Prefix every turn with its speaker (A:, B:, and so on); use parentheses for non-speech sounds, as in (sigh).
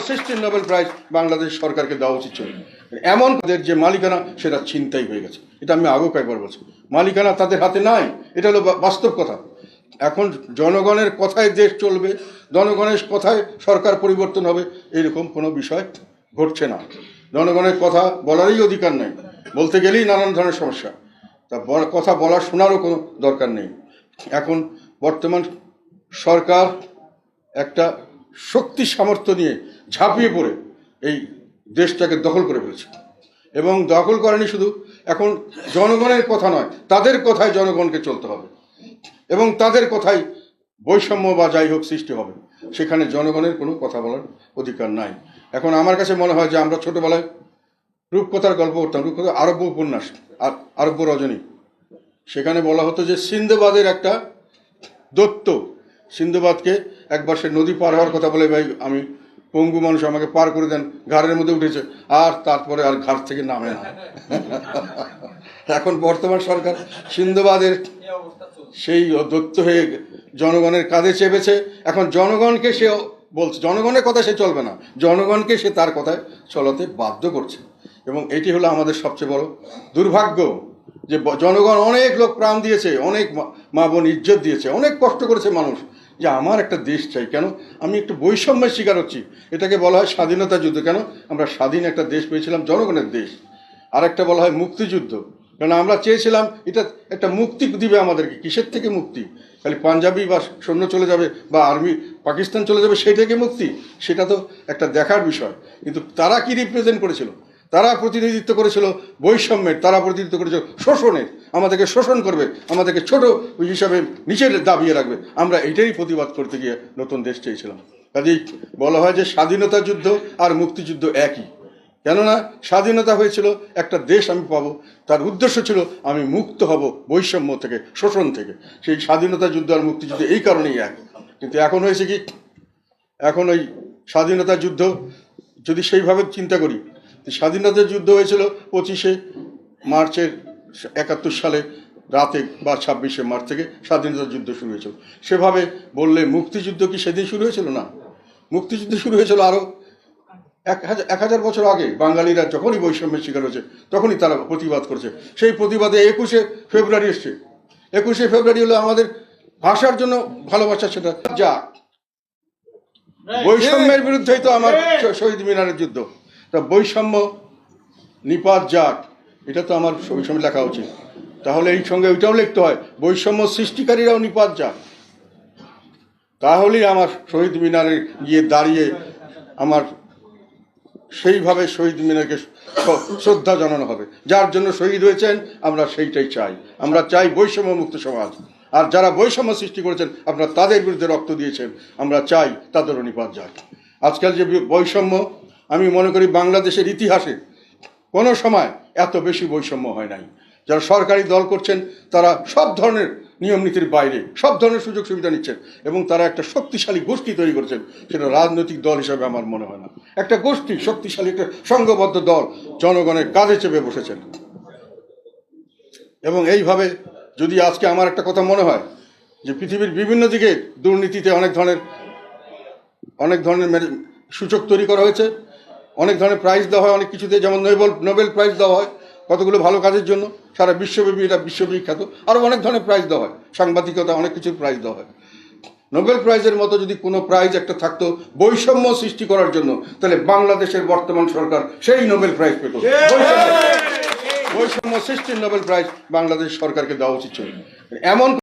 A: সৃষ্টির Nobel prize Bangladesh সরকারকে দেওয়া উচিত ছিল। এমন তাদের যে মালিকানা, সেটা ছিনতাই হয়ে গেছে। এটা আমি আগেও কয়েকবার বলছি। মালিকানা তাদের হাতে নাই। এটা হলো বাস্তব কথা। এখন জনগণের কথায় দেশ চলবে, জনগণের কথায় সরকার পরিবর্তন হবে, এরকম কোনো বিষয় ঘটছে না। জনগণের কথা বলারই অধিকার নেই। বলতে গেলেই নানান ধরনের সমস্যা। তা কথা বলা শোনারও কোনো দরকার নেই। এখন বর্তমান সরকার একটা শক্তি সামর্থ্য নিয়ে ঝাঁপিয়ে পড়ে এই দেশটাকে দখল করে ফেলছে। এবং দখল করেনি শুধু, এখন জনগণের কথা নয়, তাদের কথায় জনগণকে চলতে হবে। এবং তাদের কথাই বৈষম্য বা যাই হোক সৃষ্টি হবে। সেখানে জনগণের কোনো কথা বলার অধিকার নাই। এখন আমার কাছে মনে হয় যে আমরা ছোটবেলায় রূপকথার গল্প করতাম রূপকথা আরব্য উপন্যাস আর আরব্য রজনী। সেখানে বলা হতো যে সিন্ধবাদের একটা দত্ত সিন্ধবাদকে একবার সে নদী পার হওয়ার কথা বলে, ভাই, আমি পঙ্গু মানুষ, আমাকে পার করে দেন। ঘাড়ের মধ্যে উঠেছে। আর তারপরে আর ঘাট থেকে নামে না। (laughs) এখন বর্তমান সরকার সিন্ধবাদের সেই দত্ত হয়ে জনগণের কাঁধে চেপেছে। এখন জনগণকে সে বলছে, জনগণের কথা সে চলবে না। জনগণকে সে তার কথায় চলাতে বাধ্য করছে। এবং এটি হলো আমাদের সবচেয়ে বড় দুর্ভাগ্য। যে জনগণ অনেক লোক প্রাণ দিয়েছে, অনেক মা- বোন ইজ্জত দিয়েছে, অনেক কষ্ট করেছে মানুষ। যে আমার একটা দেশ চাই কেন? আমি একটু বৈষম্যের শিকার হচ্ছি। এটাকে বলা হয় স্বাধীনতা যুদ্ধ। কেন? আমরা স্বাধীন একটা দেশ পেয়েছিলাম, জনগণের দেশ। আর একটা বলা হয় মুক্তিযুদ্ধ। কারণ আমরা চেয়েছিলাম, এটা একটা মুক্তি দিবে আমাদেরকে। কিসের থেকে মুক্তি? খালি পাঞ্জাবি বা সৈন্য চলে যাবে বা আর্মি, পাকিস্তান চলে যাবে সেই থেকে মুক্তি? সেটা তো একটা দেখার বিষয়। কিন্তু তারা কি রিপ্রেজেন্ট করেছিল? তারা প্রতিনিধিত্ব করেছিল বৈষম্যের, তারা প্রতিনিধিত্ব করেছিল শোষণের। আমাদেরকে শোষণ করবে, আমাদেরকে ছোট হিসাবে নিচে দাবিয়ে রাখবে। আমরা এটাই প্রতিবাদ করতে গিয়ে নতুন দেশ চেয়েছিলাম। কাজেই বলা হয় যে স্বাধীনতা যুদ্ধ আর মুক্তিযুদ্ধ একই। কেননা স্বাধীনতা হয়েছিল, একটা দেশ আমি পাবো, তার উদ্দেশ্য ছিল আমি মুক্ত হব বৈষম্য থেকে, শোষণ থেকে। সেই স্বাধীনতা যুদ্ধ আর মুক্তিযুদ্ধ এই কারণেই এক। কিন্তু এখন হয়েছে কি? এখন ওই স্বাধীনতা যুদ্ধ যদি সেইভাবে চিন্তা করি তো স্বাধীনতা যুদ্ধ হয়েছিল পঁচিশে মার্চের একাত্তর সালে রাতে বা ছাব্বিশে মার্চ থেকে স্বাধীনতার যুদ্ধ শুরু হয়েছিল। সেভাবে বললে মুক্তিযুদ্ধ কি সেদিন শুরু হয়েছিল না? মুক্তিযুদ্ধ শুরু হয়েছিল আরও এক হাজার এক হাজার বছর আগে। বাঙালিরা যখনই বৈষম্যের শিকার হয়েছে তখনই তারা প্রতিবাদ করছে। সেই প্রতিবাদে একুশে ফেব্রুয়ারি এসছে। একুশে ফেব্রুয়ারি হলো আমাদের ভাষার জন্য ভালোবাসা সেটা। যাক। বৈষম্যের বিরুদ্ধেই তো আমার শহীদ মিনারের যুদ্ধ। তা বৈষম্য নিপাত যাক এটা তো আমার ছবি ছবি লেখা উচিত। তাহলে এই সঙ্গে ওইটাও লিখতে হয়, বৈষম্য সৃষ্টিকারীরাও নিপাত যাক তাহলেই আমার শহীদ মিনারে গিয়ে দাঁড়িয়ে আমার সেইভাবে শহীদ মিনারকে শ্রদ্ধা জানানো হবে। যার জন্য শহীদ হয়েছেন, আমরা সেইটাই চাই। আমরা চাই বৈষম্য মুক্ত সমাজ। আর যারা বৈষম্য সৃষ্টি করেছেন, আপনারা তাদের বিরুদ্ধে রক্ত দিয়েছেন। আমরা চাই তাদেরও নিপাত যাক আজকাল যে বৈষম্য আমি মনে করি বাংলাদেশের ইতিহাসে কোনো সময় এত বেশি বৈষম্য হয় নাই। যারা সরকারি দল করছেন, তারা সব ধরনের নিয়ম নীতির বাইরে, সব ধরনের সুযোগ সুবিধা নিচ্ছেন এবং তারা একটা শক্তিশালী গোষ্ঠী তৈরি করেছেন, সেটা রাজনৈতিক দল হিসাবে আমার মনে হয় না। একটা গোষ্ঠী, শক্তিশালী একটা সংঘবদ্ধ দল জনগণের কাজে চেপে বসেছেন। এবং এইভাবে যদি আজকে আমার একটা কথা মনে হয়, যে পৃথিবীর বিভিন্ন দিকে দুর্নীতিতে অনেক ধরনের অনেক ধরনের সূচক তৈরি করা হয়েছে অনেক ধরনের প্রাইজ দেওয়া হয় অনেক কিছুতে যেমন নোবেল নোবেল প্রাইজ দেওয়া হয় কতগুলো ভালো কাজের জন্য সারা বিশ্বব্যাপী এটা বিশ্ববিখ্যাত আরও অনেক ধরনের প্রাইজ দেওয়া হয় সাংবাদিকতা অনেক কিছুর প্রাইজ দেওয়া হয়। নোবেল প্রাইজের মতো যদি কোনো প্রাইজ একটা থাকতো বৈষম্য সৃষ্টি করার জন্য তাহলে বাংলাদেশের বর্তমান সরকার সেই নোবেল প্রাইজ পেত। বৈষম্য- বৈষম্য সৃষ্টির নোবেল প্রাইজ বাংলাদেশ সরকারকে দেওয়া উচিত ছিল। এমন